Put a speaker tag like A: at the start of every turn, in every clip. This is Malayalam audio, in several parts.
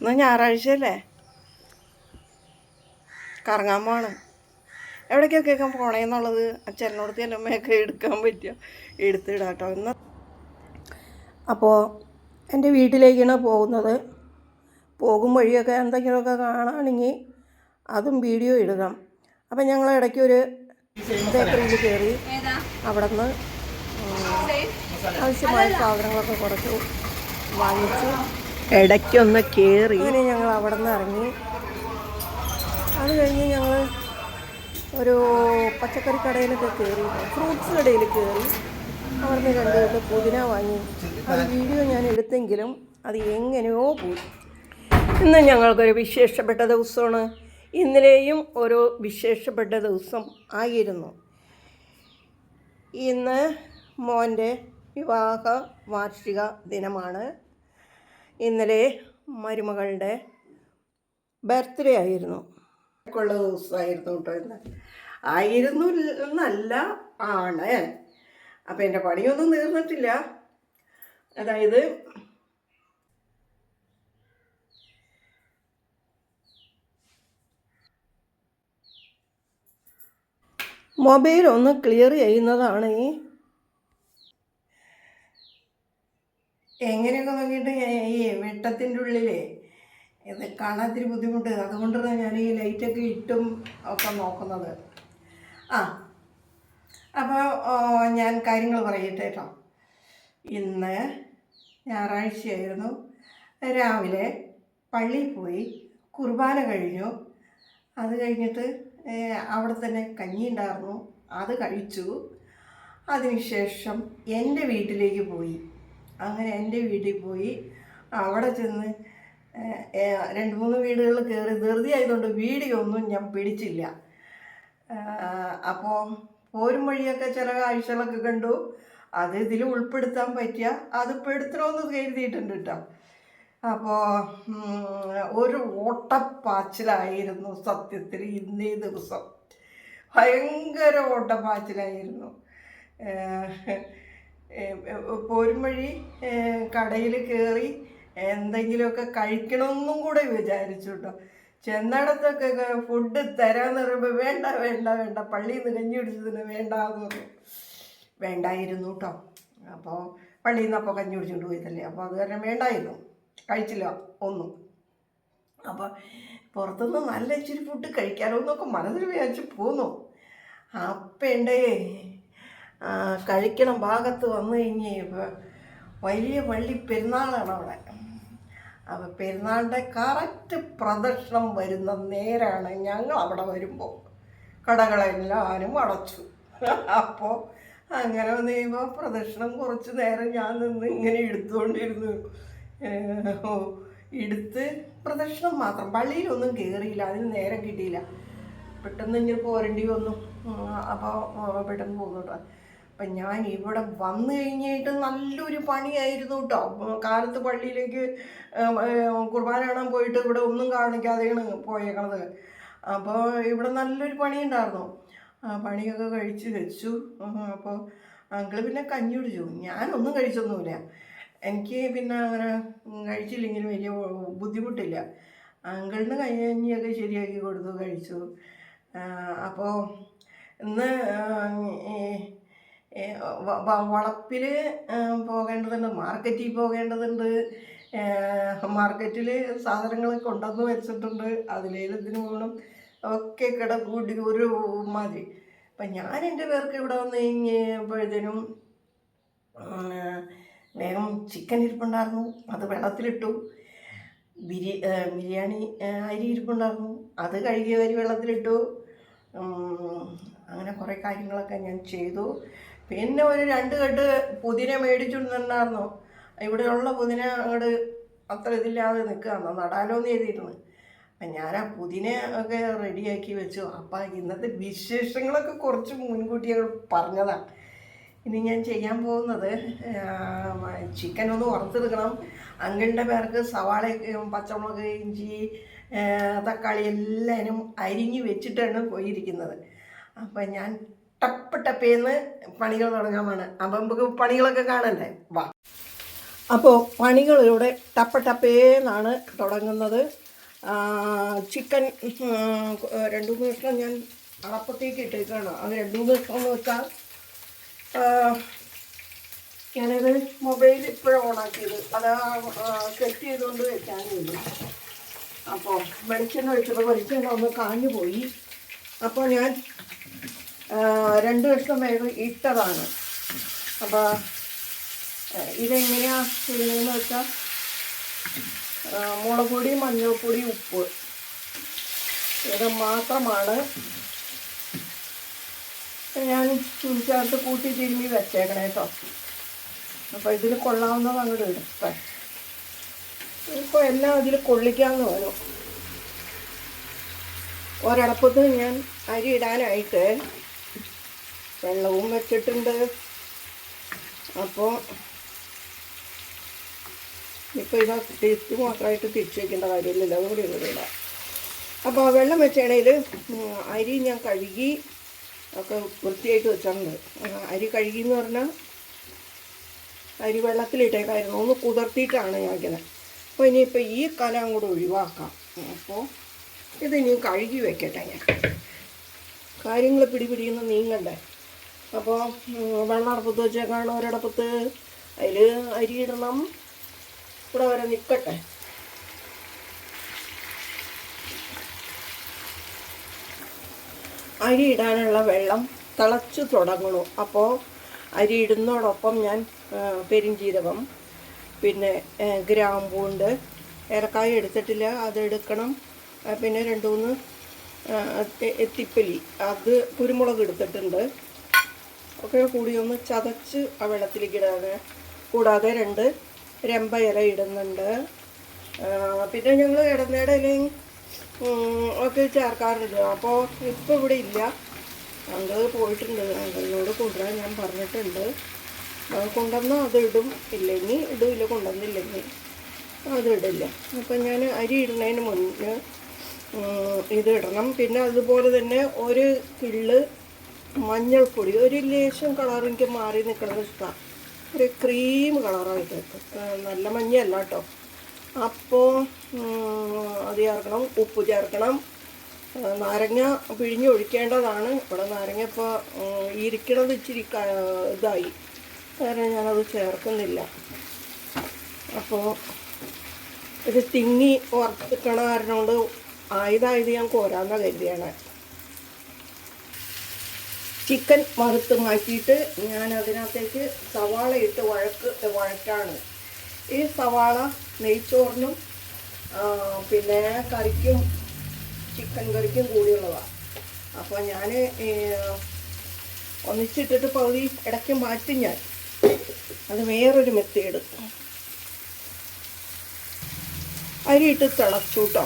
A: ഇന്ന് ഞായറാഴ്ചയല്ലേ? കറങ്ങാൻ പോവാണ് എവിടേക്കൊക്കെ പോണേന്നുള്ളത് അച്ഛനോട് ചെല്ലുമ്പോഴൊക്കെ എടുക്കാൻ പറ്റുക എടുത്തിടാട്ടോ. ഇന്ന് അപ്പോൾ എന്റെ വീട്ടിലേക്കാണ് പോകുന്നത്. പോകും വഴിയൊക്കെ എന്തെങ്കിലുമൊക്കെ കാണുകയാണെങ്കിൽ അതും വീഡിയോ ഇടണം. അപ്പം ഞങ്ങൾ ഇടയ്ക്ക് ഒരു ബേക്കറിയിൽ കയറി അവിടെ നിന്ന് ആവശ്യമായ സാധനങ്ങളൊക്കെ കുറച്ച് വാങ്ങിച്ചു ഇടയ്ക്കൊന്ന് കയറി അങ്ങനെ ഞങ്ങൾ അവിടെ നിന്ന് ഇറങ്ങി. അത് കഴിഞ്ഞ് ഞങ്ങൾ ഒരു പച്ചക്കറി കടയിലൊക്കെ കയറി ഫ്രൂട്ട്സ് കടയിൽ കയറി അവിടുന്ന് രണ്ട് കെട്ട് പുതിന വാങ്ങി. അത് വീഡിയോ ഞാൻ എടുത്തെങ്കിലും അത് എങ്ങനെയോ പോയി. ഇന്ന് ഞങ്ങൾക്കൊരു വിശേഷപ്പെട്ട ദിവസമാണ്. ഇന്നലെയും ഒരു വിശേഷപ്പെട്ട ദിവസം ആയിരുന്നു. ഇന്ന് മോന്റെ വിവാഹ വാർഷിക ദിനമാണ്. ഇന്നലെ മരുമകളുടെ ബർത്ത്ഡേ ആയിരുന്നു. ഉള്ള ദിവസമായിരുന്നു കേട്ടോ ഇന്ന്. ആയിരുന്നു എന്നല്ല ആണ്. അപ്പം എന്റെ പണിയൊന്നും തീർന്നിട്ടില്ല. അതായത് മൊബൈൽ ഒന്ന് ക്ലിയർ ചെയ്യുന്നതാണ് എങ്ങനെയൊക്കെ നോക്കിയിട്ട് ഈ വെട്ടത്തിന്റെ ഉള്ളിലേ ഇത് കാണാൻ ഇത്തിരി ബുദ്ധിമുട്ട്. അതുകൊണ്ടാണ് ഞാൻ ഈ ലൈറ്റൊക്കെ ഇട്ടും ഒക്കെ നോക്കുന്നത്. ആ അപ്പോൾ ഞാൻ കാര്യങ്ങൾ പറയട്ടെ കേട്ടോ. ഇന്ന് ഞായറാഴ്ചയായിരുന്നു. രാവിലെ പള്ളിയിൽ പോയി കുർബാന കഴിഞ്ഞു. അത് കഴിഞ്ഞിട്ട് അവിടെ തന്നെ കഞ്ഞി ഉണ്ടായിരുന്നു. അത് കഴിച്ചു. അതിനുശേഷം എന്റെ വീട്ടിലേക്ക് പോയി. അങ്ങനെ എന്റെ വീട്ടിൽ പോയി അവിടെ ചെന്ന് രണ്ട് മൂന്ന് വീടുകൾ കയറി ധൃതി ആയതുകൊണ്ട് വീഡിയോ ഒന്നും ഞാൻ പിടിച്ചില്ല. അപ്പോൾ പോരും വഴിയൊക്കെ ചില കാഴ്ചകളൊക്കെ കണ്ടു. അത് ഇതിൽ ഉൾപ്പെടുത്താൻ പറ്റിയ അത് പെടുത്തണമെന്ന് കരുതിയിട്ടുണ്ട് കേട്ടോ. അപ്പോൾ ഒരു ഓട്ടപ്പാച്ചിലായിരുന്നു സത്യത്തിൽ ഇന്നേ ദിവസം. ഭയങ്കര ഓട്ടപ്പാച്ചിലായിരുന്നു. പോരും വഴി കടയിൽ കയറി എന്തെങ്കിലുമൊക്കെ കഴിക്കണമെന്നും കൂടെ വിചാരിച്ചു കേട്ടോ ചെന്നിടത്തൊക്കെ ഫുഡ് തരാന്ന് പറയുമ്പോൾ വേണ്ട വേണ്ട വേണ്ട പള്ളിയിൽ നിന്ന് കഞ്ഞി കുടിച്ചതിന് വേണ്ട എന്ന് പറഞ്ഞു വേണ്ടായിരുന്നു കേട്ടോ അപ്പോൾ പള്ളിയിൽ നിന്ന് അപ്പോൾ കഞ്ഞി കുടിച്ചുകൊണ്ട് പോയതല്ലേ. അപ്പോൾ അത് കാരണം വേണ്ടായിരുന്നു. കഴിച്ചില്ല ഒന്നും. അപ്പോൾ പുറത്തുനിന്ന് നല്ല ഇച്ചിരി ഫുഡ് കഴിക്കാലോ എന്നൊക്കെ മനസ്സിൽ വിചാരിച്ച് പോന്നു. അപ്പണ്ടേ കഴിക്കണം. ഭാഗത്ത് വന്നു കഴിഞ്ഞ് വലിയ വള്ളി പെരുന്നാളാണ് അവിടെ. അപ്പോൾ പെരുന്നാളിന്റെ കറക്റ്റ് പ്രദക്ഷിണം വരുന്ന നേരാണ് ഞങ്ങൾ അവിടെ വരുമ്പോൾ കടകളെല്ലാവരും അടച്ചു. അപ്പോൾ അങ്ങനെ വന്നു കഴിയുമ്പോൾ പ്രദക്ഷിണം കുറച്ച് നേരം ഞാൻ നിന്ന് ഇങ്ങനെ എടുത്തുകൊണ്ടിരുന്നു. എടുത്ത് പ്രദക്ഷിണം മാത്രം. പള്ളിയിലൊന്നും കയറിയില്ല അതിന് നേരം കിട്ടിയില്ല. പെട്ടെന്ന് ഇങ്ങനെ പോരേണ്ടി വന്നു. അപ്പോൾ പെട്ടെന്ന് പോകുന്നു കേട്ടോ. അപ്പം ഞാൻ ഇവിടെ വന്നു കഴിഞ്ഞിട്ട് നല്ലൊരു പണിയായിരുന്നു കേട്ടോ കാലത്ത് പള്ളിയിലേക്ക് കുർബാന കാണാൻ പോയിട്ട് ഇവിടെ ഒന്നും കാണിക്കാതെയാണ് പോയേക്കണത്. അപ്പോൾ ഇവിടെ നല്ലൊരു പണി ഉണ്ടായിരുന്നു പണിയൊക്കെ കഴിച്ച് വെച്ചു. അപ്പോൾ അങ്കിൾ പിന്നെ കഞ്ഞി കുടിച്ചു. ഞാനൊന്നും കഴിച്ചൊന്നുമില്ല. എനിക്ക് പിന്നെ അങ്ങനെ കഴിച്ചില്ലെങ്കിലും വലിയ ബുദ്ധിമുട്ടില്ല. അങ്കിളിന് കഞ്ഞിയൊക്കെ ശരിയാക്കി കൊടുത്തു കഴിച്ചു. അപ്പോൾ ഇന്ന് വളപ്പിൽ പോകേണ്ടതുണ്ട് മാർക്കറ്റിൽ പോകേണ്ടതുണ്ട്. മാർക്കറ്റിൽ സാധനങ്ങളൊക്കെ കൊണ്ടുവന്ന് വെച്ചിട്ടുണ്ട്. അതിലേലത്തിന് പോകണം ഒക്കെ കിടക്കൂടി ഒരു മാതിരി. അപ്പം ഞാൻ എന്റെ പേർക്ക് ഇവിടെ വന്ന് കഴിഞ്ഞപ്പോഴത്തേനും വേഗം ചിക്കൻ ഇരിപ്പുണ്ടായിരുന്നു. അത് വെള്ളത്തിലിട്ടു. ബിരി ബിരിയാണി അരി ഇരിപ്പുണ്ടായിരുന്നു. അത് കഴുകിയ അരി വെള്ളത്തിലിട്ടു അങ്ങനെ കുറേ കാര്യങ്ങളൊക്കെ ഞാൻ ചെയ്തു. പിന്നെ ഒരു രണ്ട് കെട്ട് പുതിന മേടിച്ചുകൊണ്ടുണ്ടായിരുന്നു ഇവിടെയുള്ള പുതിന അങ്ങോട്ട് അത്ര ഇതില്ലാതെ നിൽക്കുകയാണോ നടാലോ എന്ന് എഴുതിയിരുന്നു അപ്പം ഞാൻ ആ പുതിന ഒക്കെ റെഡിയാക്കി വെച്ചു. അപ്പം ഇന്നത്തെ വിശേഷങ്ങളൊക്കെ കുറച്ച് മുൻകൂട്ടി പറഞ്ഞതാണ് ഇനി ഞാൻ ചെയ്യാൻ പോകുന്നത് ചിക്കൻ ഒന്ന് വറുത്തെടുക്കണം. അങ്കിളിന്റെ പേർക്ക് സവാളയും പച്ചമുളക് ഇഞ്ചി തക്കാളി എല്ലാവരും അരിഞ്ഞ് വെച്ചിട്ടാണ് പോയിരിക്കുന്നത്. അപ്പം ഞാൻ ടപ്പ് ടപ്പേന്ന് പണികൾ തുടങ്ങാമാണ് അപ്പം നമുക്ക് പണികളൊക്കെ കാണണ്ടേ? വാ. അപ്പോൾ പണികളിലൂടെ ടപ്പ ടപ്പേന്നാണ് തുടങ്ങുന്നത്. ചിക്കൻ രണ്ടു മൂന്ന് ദിവസം ഞാൻ അടപ്പത്തേക്ക് ഇട്ടേക്കാണ്. അത് രണ്ട് മൂന്ന് ദിവസം എന്ന് വെച്ചാൽ ഞാനത് മൊബൈൽ ഇപ്പോഴും ഓണാക്കിയത്. അത് സെറ്റ് ചെയ്തുകൊണ്ട് വെക്കാനില്ല അപ്പോൾ വെളിച്ചെണ്ണ വെച്ചപ്പോൾ വെളിച്ചെണ്ണ ഒന്ന് കാഞ്ഞു പോയി. അപ്പോൾ ഞാൻ രണ്ട് വർഷം വേഗം ഇട്ടതാണ്. അപ്പോൾ ഇതെങ്ങനെയാ ചെയ്യുന്നതെന്ന് വെച്ചാൽ മുളക് പൊടി മഞ്ഞൾപ്പൊടി ഉപ്പ്. ഇത് മാത്രമാണ് ഞാൻ ചേർത്ത് കൂട്ടി തിരുമ്മി വെച്ചേക്കണേ കേട്ടോ അപ്പോൾ ഇതിൽ കൊള്ളാവുന്നത് അങ്ങോട്ട് എടുത്തേ ഇപ്പോൾ എല്ലാം അതിൽ കൊള്ളിക്കാമെന്ന് പറഞ്ഞു ഒരടപ്പത്ത് ഞാൻ അരി ഇടാനായിട്ട് വെള്ളവും വെച്ചിട്ടുണ്ട്. അപ്പോൾ ഇപ്പോൾ ഇത് ടേസ്റ്റ് മാത്രമായിട്ട് തിരിച്ച് വയ്ക്കേണ്ട കാര്യമില്ലല്ലോ അതുകൂടി ഇങ്ങോട്ട് അപ്പോൾ ആ വെള്ളം വെച്ചാണെങ്കിൽ അരി ഞാൻ കഴുകി ഒക്കെ വൃത്തിയായിട്ട് വെച്ചിട്ടുണ്ട് ആ, അരി കഴുകി എന്ന് പറഞ്ഞാൽ അരി വെള്ളത്തിലിട്ടേക്കായിരുന്നു. ഒന്ന് കുതിർത്തിയിട്ടാണ് ഞാൻ വയ്ക്കുന്നത് അപ്പോൾ ഇനിയിപ്പോൾ ഈ കലം കൂടെ ഒഴിവാക്കാം. അപ്പോൾ ഇതിനി കഴുകി വെക്കട്ടെ ഞാൻ. കാര്യങ്ങൾ പിടിപിടിയുന്ന നീങ്ങണ്ടേ? അപ്പോൾ വെള്ളം അടുപ്പത്ത് വെച്ചേക്കാണ് ഒരടപ്പത്ത്. അതിൽ അരി ഇടണം. ഇവിടെ വരെ നിൽക്കട്ടെ അരി ഇടാനുള്ള വെള്ളം തിളച്ചു തുടങ്ങണു. അപ്പോൾ അരി ഇടുന്നതോടൊപ്പം ഞാൻ പെരിഞ്ചീരകം പിന്നെ ഗ്രാമ്പൂണ്ട് ഏലക്കായ എടുത്തിട്ടില്ല അതെടുക്കണം പിന്നെ രണ്ട് മൂന്ന് എത്തിപ്പലി. അത് കുരുമുളക് എടുത്തിട്ടുണ്ട്. ഒക്കെ കൂടി ഒന്ന് ചതച്ച് ആ വെള്ളത്തിലേക്ക് ഇടാതെ. കൂടാതെ രണ്ട് രമ്പ ഇല ഇടുന്നുണ്ട്. പിന്നെ ഞങ്ങൾ ഇടനേടയിലും ഒക്കെ ചേർക്കാറുണ്ട്. അപ്പോൾ ഇപ്പോൾ ഇവിടെ ഇല്ല. അങ്കിൾ പോയിട്ടുണ്ട്. അങ്കിളിനോട് കൊണ്ടുവരാൻ ഞാൻ പറഞ്ഞിട്ടുണ്ട്. കൊണ്ടുവന്നാൽ അത് ഇടും. ഇല്ലെങ്കിൽ ഇടില്ല കൊണ്ടുവന്നില്ലെങ്കിൽ അത് ഇടില്ല. അപ്പം ഞാൻ അരി ഇടുന്നതിന് മുന്നേ ഇത് ഇടണം. പിന്നെ അതുപോലെ തന്നെ ഒരു കിള്ള് മഞ്ഞൾപ്പൊടി ഒരു ലേശം കളർ എനിക്ക് മാറി നിൽക്കുന്നത് ഇഷ്ടമാണ് ഒരു ക്രീം കളറായിട്ട് നല്ല മഞ്ഞല്ല കേട്ടോ. അപ്പോൾ അത് ചേർക്കണം ഉപ്പ് ചേർക്കണം. നാരങ്ങ പിഴിഞ്ഞൊഴിക്കേണ്ടതാണ് ഇവിടെ നാരങ്ങ ഇപ്പോൾ ഇരിക്കണത് ഇച്ചിരി ഇതായി. കാരണം ഞാനത് ചേർക്കുന്നില്ല. അപ്പോൾ ഇത് തിങ്ങി വറുത്തിക്കണ കാരണം കൊണ്ട് ആയതായത് ഞാൻ കോരാന്ന കരുതിയാണ്. ചിക്കൻ വറുത്ത് മാറ്റിയിട്ട് ഞാൻ അതിനകത്തേക്ക് സവാള ഇട്ട് വഴക്ക് വഴറ്റാണ് ഈ സവാള നെയ്ച്ചോറിനും പിന്നെ കറിക്കും ചിക്കൻ കറിക്കും കൂടിയുള്ളതാണ് അപ്പോൾ ഞാൻ ഒന്നിച്ചിട്ടിട്ട് പകുതി ഇടയ്ക്ക് മാറ്റി ഞാൻ. അത് വേറൊരു മെത്തേഡ്. അരിയിട്ട് തിളച്ചു കേട്ടോ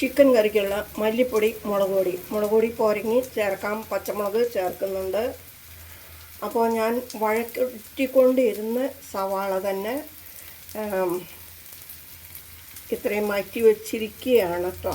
A: ചിക്കൻ കറിക്കുള്ള മല്ലിപ്പൊടി മുളക് പൊടി. മുളക് പൊടി പോരങ്ങി ചേർക്കാം പച്ചമുളക് ചേർക്കുന്നുണ്ട്. അപ്പോൾ ഞാൻ വഴക്കിട്ടിക്കൊണ്ടിരുന്ന് സവാള തന്നെ ഇത്രയും മാറ്റി വെച്ചിരിക്കുകയാണ് കേട്ടോ.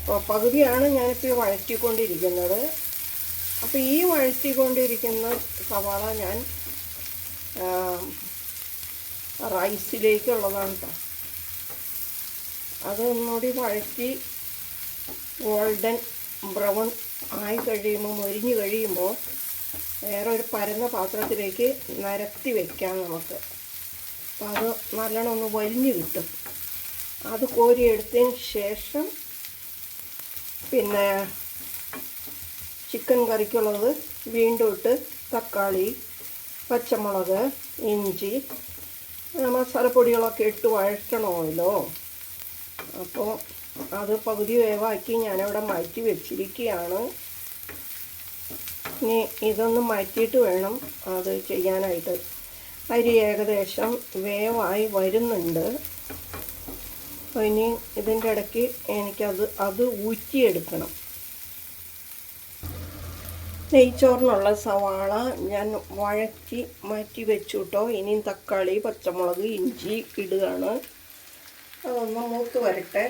A: അപ്പോൾ പകുതിയാണ് ഞാനിപ്പോൾ വഴറ്റിക്കൊണ്ടിരിക്കുന്നത്. അപ്പോൾ ഈ വഴറ്റിക്കൊണ്ടിരിക്കുന്ന സവാള ഞാൻ റൈസിലേക്കുള്ളതാണ് കേട്ടോ. അത് ഒന്നുകൂടി വഴറ്റി ഗോൾഡൻ ബ്രൗൺ ആയി കഴിയുമ്പോൾ മൊരിഞ്ഞ് കഴിയുമ്പോൾ വേറെ ഒരു പരന്ന പാത്രത്തിലേക്ക് നിരത്തി വയ്ക്കാം നമുക്ക്. അപ്പം അത് നല്ലോണം ഒന്ന് വലിഞ്ഞ് കിട്ടും. അത് കോരിയെടുത്തതിന് ശേഷം പിന്നെ ചിക്കൻ കറിക്കുള്ളത് വീണ്ടും ഇട്ട് തക്കാളി പച്ചമുളക് ഇഞ്ചി മസാലപ്പൊടികളൊക്കെ ഇട്ട് വഴറ്റണമല്ലോ. അപ്പോൾ അത് പകുതി വേവാക്കി ഞാനവിടെ മാറ്റി വെച്ചിരിക്കുകയാണ്. ഇനി ഇതൊന്ന് മാറ്റിയിട്ട് വേണം അത് ചെയ്യാനായിട്ട്. അരി ഏകദേശം വേവായി വരുന്നുണ്ട്. ഇനി ഇതിന്റെ ഇടയ്ക്ക് എനിക്കത് അത് ഊറ്റിയെടുക്കണം. നെയ്ച്ചോറിനുള്ള സവാള ഞാൻ വഴറ്റി മാറ്റി വെച്ചു കേട്ടോ ഇനിയും തക്കാളി പച്ചമുളക് ഇഞ്ചി ഇടുകയാണ്. അതൊന്ന് മൂത്ത് വരട്ടെ.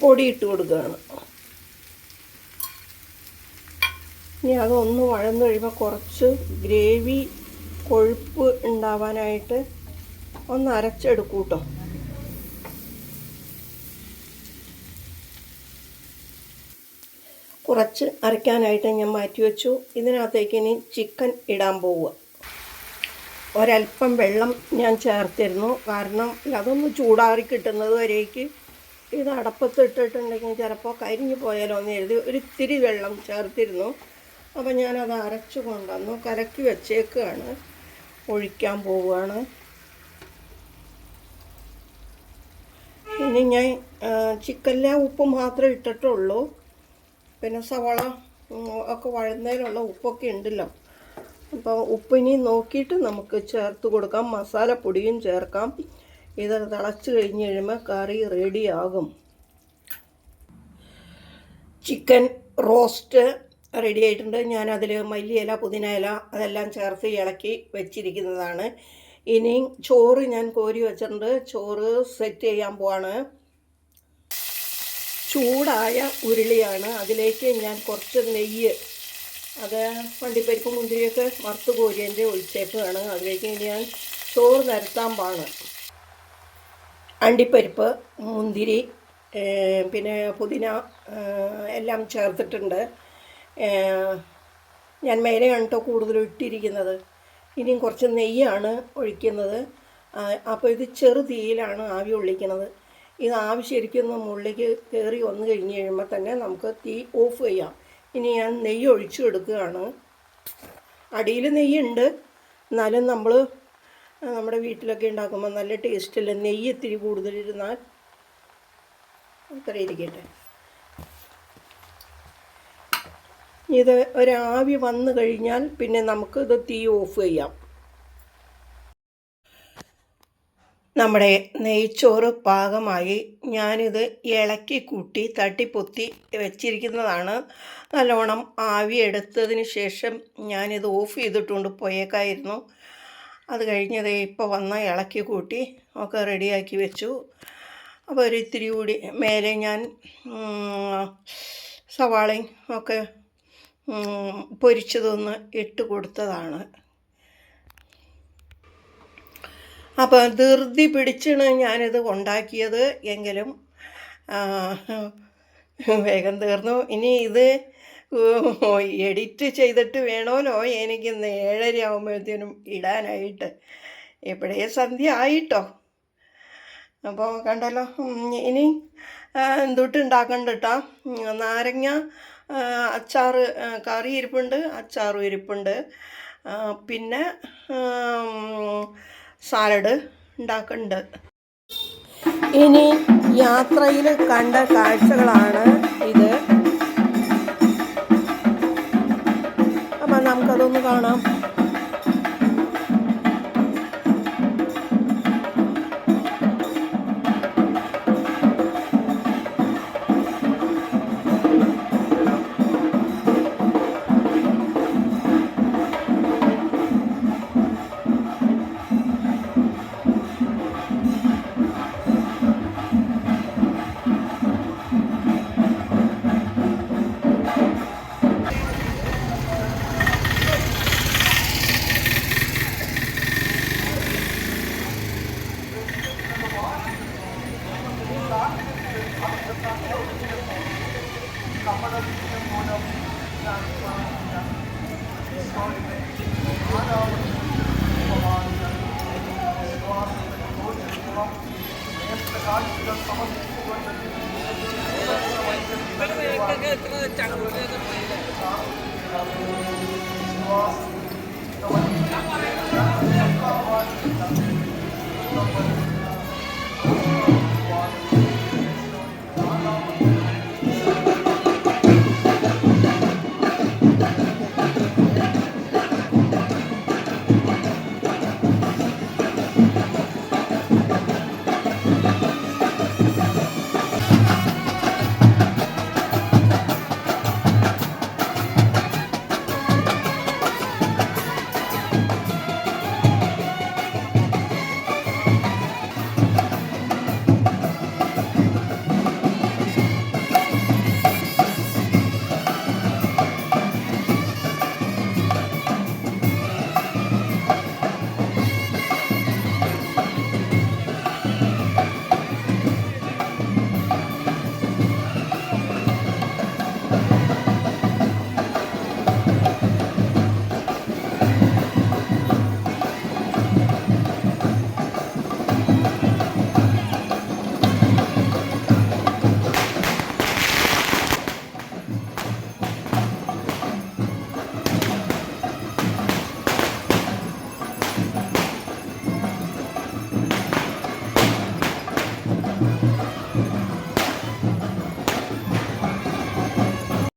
A: പൊടിയിട്ട് കൊടുക്കുകയാണ്. ഇനി അതൊന്ന് വഴന്ന് കഴിയുമ്പോൾ കുറച്ച് ഗ്രേവി കൊഴുപ്പ് ഉണ്ടാവാനായിട്ട് ഒന്ന് അരച്ചെടുക്കൂട്ടോ കുറച്ച് അരയ്ക്കാനായിട്ട് ഞാൻ മാറ്റി വെച്ചു. ഇതിനകത്തേക്ക് ഇനി ചിക്കൻ ഇടാൻ പോവുക. ഒരല്പം വെള്ളം ഞാൻ ചേർത്തിരുന്നു. കാരണം അതൊന്ന് ചൂടാറി കിട്ടുന്നത് വരേക്ക് ഇത് അടപ്പത്തിട്ടിട്ടുണ്ടെങ്കിൽ ചിലപ്പോൾ കരിഞ്ഞു പോയാലോ എന്ന് എഴുതി ഒരിത്തിരി വെള്ളം ചേർത്തിരുന്നു. അപ്പം ഞാനത് അരച്ചു കൊണ്ടുവന്നു. കലക്കി വെച്ചേക്കുകയാണ് ഒഴിക്കാൻ പോവുകയാണ്. ഇനി ഞാൻ ചിക്കനിലെ ഉപ്പ് മാത്രമേ ഇട്ടിട്ടുള്ളൂ. പിന്നെ സവാള ഒക്കെ വഴുന്നതിനുള്ള ഉപ്പൊക്കെ ഉണ്ടല്ലോ. അപ്പോൾ ഉപ്പിനി നോക്കിയിട്ട് നമുക്ക് ചേർത്ത് കൊടുക്കാം. മസാലപ്പൊടിയും ചേർക്കാം. ഇത് തിളച്ച് കഴിഞ്ഞ് കഴിയുമ്പോൾ കറി റെഡിയാകും ചിക്കൻ റോസ്റ്റ് റെഡി ആയിട്ടുണ്ട്. ഞാൻ അതിൽ മല്ലിയില ഇല അതെല്ലാം ചേർത്ത് ഇളക്കി വെച്ചിരിക്കുന്നതാണ്. ഇനി ചോറ് ഞാൻ കോരി വെച്ചിട്ടുണ്ട്. ചോറ് സെറ്റ് ചെയ്യാൻ പോവാണ്. ചൂടായ ഉരുളിയാണ്. അതിലേക്ക് ഞാൻ കുറച്ച് നെയ്യ് അത് വണ്ടിപ്പരിപ്പ് മുന്തിരിയൊക്കെ വറുത്ത് കോരിയതിന്റെ ഒഴിച്ചേക്കാണ് അതിലേക്ക് ഞാൻ ചോറ് നിരത്താൻ പാണ് അണ്ടിപ്പരിപ്പ് മുന്തിരി പിന്നെ പുതിന എല്ലാം ചേർത്തിട്ടുണ്ട്. ഞാൻ മേലെയാണ് കേട്ടോ കൂടുതലും ഇട്ടിരിക്കുന്നത്. ഇനിയും കുറച്ച് നെയ്യാണ് ഒഴിക്കുന്നത്. അപ്പോൾ ഇത് ചെറു തീയിലാണ് ആവി ഒള്ളിക്കുന്നത്. ഇത് ആവശ്യമായിരിക്കുന്ന മുകളിലേക്ക് കയറി വന്നു കഴിഞ്ഞ് കഴിയുമ്പോൾ തന്നെ നമുക്ക് തീ ഓഫ് ചെയ്യാം. ഇനി ഞാൻ നെയ്യ് ഒഴിച്ചു കൊടുക്കുകയാണ്. അടിയിൽ നെയ്യുണ്ട്. എന്നാലും നമ്മൾ നമ്മുടെ വീട്ടിലൊക്കെ ഉണ്ടാക്കുമ്പോൾ നല്ല ടേസ്റ്റില്ല? നെയ്യ് ഇത്തിരി കൂടുതലിരുന്നാൽ അത്ര ഇരിക്കട്ടെ. ഇത് ഒരാവി വന്നു കഴിഞ്ഞാൽ പിന്നെ നമുക്ക് ഇത് തീ ഓഫ് ചെയ്യാം. നമ്മുടെ നെയ്ച്ചോറ് പാകമായി ഞാനിത് ഇളക്കി കൂട്ടി തട്ടിപ്പൊത്തി വെച്ചിരിക്കുന്നതാണ്. നല്ലോണം ആവി എടുത്തതിന് ശേഷം ഞാനിത് ഓഫ് ചെയ്തിട്ടുണ്ട് പോയേക്കായിരുന്നു അത് കഴിഞ്ഞത് ഇപ്പോൾ വന്ന ഇളക്കി കൂട്ടി ഒക്കെ റെഡിയാക്കി വെച്ചു. അപ്പോൾ ഒരു ഇത്തിരി കൂടി മേലെ ഞാൻ സവാളയും ഒക്കെ പൊരിച്ചതൊന്ന് ഇട്ട് കൊടുത്തതാണ്. അപ്പോൾ ധൃതി പിടിച്ചാണ് ഞാനിത് ഉണ്ടാക്കിയത് എങ്കിലും വേഗം തീർന്നു. ഇനി ഇത് എഡിറ്റ് ചെയ്തിട്ട് വേണമല്ലോ എനിക്ക് ഇന്ന് ഏഴര ആകുമ്പോഴത്തേനും ഇടാനായിട്ട്. എവിടെ സന്ധ്യ ആയിട്ടോ? അപ്പോൾ കണ്ടല്ലോ ഇനി കേട്ടോ നാരങ്ങ അച്ചാർ കറി ഇരിപ്പുണ്ട് അച്ചാറും ഇരിപ്പുണ്ട്. പിന്നെ സാലഡ് ഉണ്ടാക്കുന്നുണ്ട് ഇനി യാത്രയിൽ കണ്ട കാഴ്ചകളാണ് ഇത്. അപ്പം നമുക്കതൊന്ന് കാണാം.